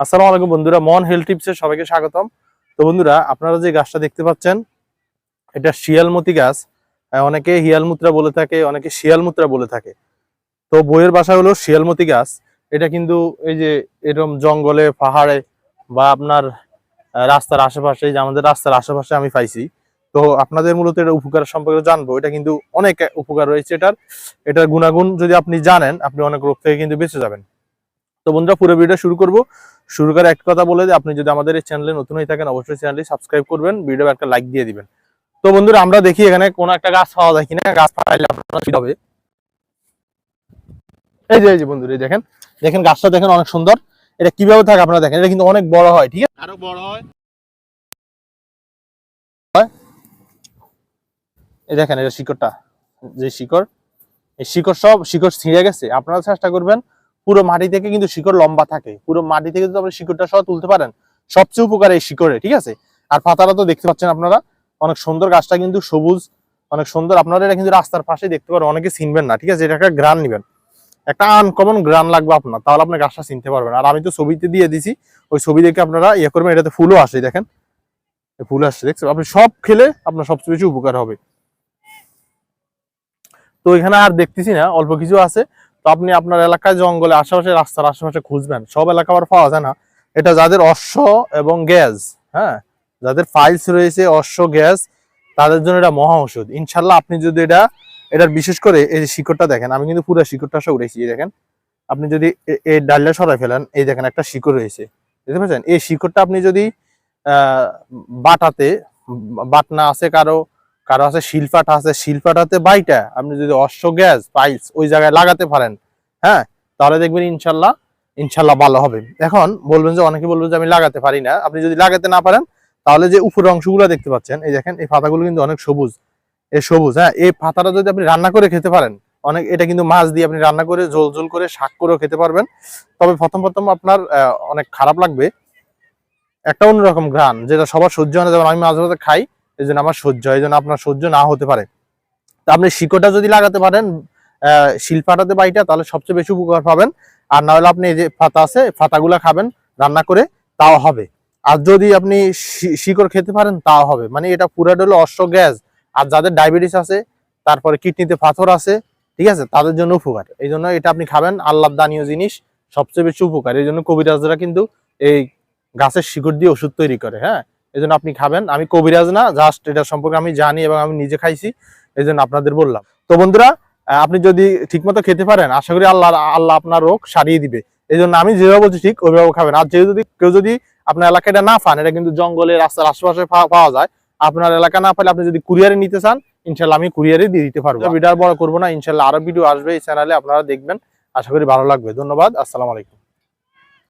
আসসালামু আলাইকুম বন্ধুরা, মন হেলথ টিপসে সবাইকে স্বাগতম। তো বন্ধুরা, আপনারা যে গাছটা দেখতে পাচ্ছেন, এটা শিয়ালমতি গাছ। অনেকে হিয়ালমুত্রা বলে থাকে, অনেকে শিয়ালমুত্রা বলে থাকে। তো বইয়ের বাসা হলো শিয়ালমতি গাছ। এটা কিন্তু এই যে এরকম জঙ্গলে, পাহাড়ে বা আপনার রাস্তার আশেপাশে যে আমাদের রাস্তার আশেপাশে আমি পাইছি। তো আপনাদের মূলত এটা উপকার সম্পর্কে জানব। এটা কিন্তু অনেক উপকার রয়েছে এটার। এটার গুণাগুণ যদি আপনি জানেন, আপনি অনেক রোগ থেকে কিন্তু বেঁচে যাবেন। তো বন্ধুরা পুরো ভিডিও শুরু করব। শুরু করে একটা কথা বলে দিই, আপনি যদি আমাদের এই চ্যানেলে নতুন হয়ে থাকেন অবশ্যই চ্যানেলটি সাবস্ক্রাইব করবেন ভিডিও একটা লাইক দিয়ে দিবেন। তো বন্ধুরা আমরা দেখি এখানে কোন একটা গাছ পাওয়া যায় কিনা গাছ পাইলে আপনারা সুবিধা হবে। এই যে এই যে বন্ধুরা এই দেখেন দেখেন গাছটা দেখেন অনেক সুন্দর। এটা কীভাবে থাকে আপনারা দেখেন এটা কিন্তু অনেক বড় হয় ঠিক আছে? আরও বড় হয়। এই দেখেন এটা শিকড়টা যে শিকড় এই শিকড় সব শিকড় ছিঁড়ে গেছে। আপনারা চেষ্টা করবেন পুরো মাটি থেকে কিন্তু শিকড় লম্বা থাকে। পুরো মাটি থেকে আপনি শিকড়টা সহ তুলতে পারেন, সবচেয়ে উপকার এই শিকড়ে, ঠিক আছে? আর পাতাটা তো দেখতে পাচ্ছেন আপনারা, অনেক সুন্দর গাছটা কিন্তু সবুজ, অনেক সুন্দর। আপনারা এটা কিন্তু রাস্তার পাশে দেখতে পারেন, অনেকে চিনবেন না, ঠিক আছে? এটা একটা গ্রান নিবেন। একটা আনকমন গ্রান লাগবে আপনার, তাহলে আপনি গাছটা চিনতে পারবেন। আর আমি তো ছবিতে দিয়ে দিছি, ওই ছবি দেখে আপনারা ইয়ে করবেন, এটাতে ফুলও আসে, দেখেন। ফুল আসছে দেখছেন? আপনি সব খেলে আপনার সবচেয়ে বেশি উপকার হবে। তো এখানে আর দেখতেছি না, অল্প কিছু আছে। তো আপনি আপনার এলাকায় জঙ্গলে, আশেপাশে রাস্তার আশেপাশে খুঁজবেন। সব এলাকা আবার পাওয়া যায় না। এটা যাদের অশ্ব এবং গ্যাস হ্যাঁ? যাদের ফাইলস রয়েছে অশ্ব, গ্যাস, তাদের জন্য এটা মহা ওষুধ ইনশাল্লাহ আপনি যদি এটা, এটার বিশেষ করে এই শিকড়টা দেখেন, আমি কিন্তু পুরো শিকড়টা সব এই দেখেন। আপনি যদি এই ডালটা সরাই ফেলেন, এই দেখেন একটা শিকড় রয়েছে। বুঝতে পারছেন এই শিকড়টা আপনি যদি বাটাতে, বাটনা আছে কারও কারও আছে শিলপাটা আছে, শিলপাটাতে বাইটা, আপনি যদি অশ্ব গ্যাস, পাইলস ওই জায়গায় লাগাতে পারেন হ্যাঁ? তাহলে দেখবেন ইনশাল্লাহ ইনশাল্লাহ ভালো হবে। এখন বলবেন যে, অনেকে বলবেন যে, আমি লাগাতে পারি না। আপনি যদি লাগাতে না পারেন, তাহলে যে উপরের অংশগুলো দেখতে পাচ্ছেন, এই দেখেন, এই পাতাগুলো কিন্তু অনেক সবুজ। এই সবুজ হ্যাঁ? এই পাতাটা যদি আপনি রান্না করে খেতে পারেন, অনেক, এটা কিন্তু মাছ দিয়ে আপনি রান্না করে ঝোল ঝোল করে শাক করেও খেতে পারবেন। তবে প্রথম প্রথম আপনার অনেক খারাপ লাগবে। একটা অন্যরকম ঘ্রাণ, যেটা সবার সহ্য হয় না। যেমন আমি মাঝে মাঝে খাই এই জন্য আমার সহ্য হয় এই জন্য আপনার সহ্য না হতে পারে। তা আপনি শিকড়টা যদি লাগাতে পারেন শিলপাটাতে বাইটা তাহলে সবচেয়ে বেশি উপকার পাবেন। আর না হলে আপনি এই যে ফাতা আছে পাতাগুলা খাবেন, রান্না করে, তাও হবে। আর যদি আপনি শিকড় খেতে পারেন, তাও হবে। মানে এটা পুরাটা হলো অশ্ব গ্যাস। আর যাদের ডায়াবেটিস আছে, তারপরে কিডনিতে পাথর আছে, ঠিক আছে, তাদের জন্য উপকার। এই জন্য এটা আপনি খাবেন আল্লাহ দানীয় জিনিস, সবচেয়ে বেশি উপকার। এই জন্য কবিরাজরা কিন্তু এই গাছের শিকড় দিয়ে ওষুধ তৈরি করে হ্যাঁ? এই জন্য আপনি খাবেন। আমি কবিরাজ না জাস্ট এটা সম্পর্কে আমি জানি এবং আমি নিজে খাইছি এই জন্য আপনাদের বললাম। তো বন্ধুরা আপনি যদি ঠিকমতো খেতে পারেন আশা করি আল্লাহ আল্লাহ আপনার রোগ সারিয়ে দিবে। এই জন্য আমি যেভাবে বলছি ঠিক ওইভাবে খাবেন। আর যেহেতু যদি কেউ যদি আপনার এলাকায় এটা না পান এটা কিন্তু জঙ্গলে রাস্তার আশেপাশে পাওয়া যায়। আপনার এলাকা না পেলে আপনি যদি কুরিয়ারে নিতে চান ইনশাল্লাহ আমি কুরিয়ারে দিয়ে দিতে পারব। ভিডিও আর বড় করব না ইনশাল্লাহ আরও ভিডিও আসবে এই চ্যানেলে আপনারা দেখবেন। আশা করি ভালো লাগবে। ধন্যবাদ আসসালামু আলাইকুম।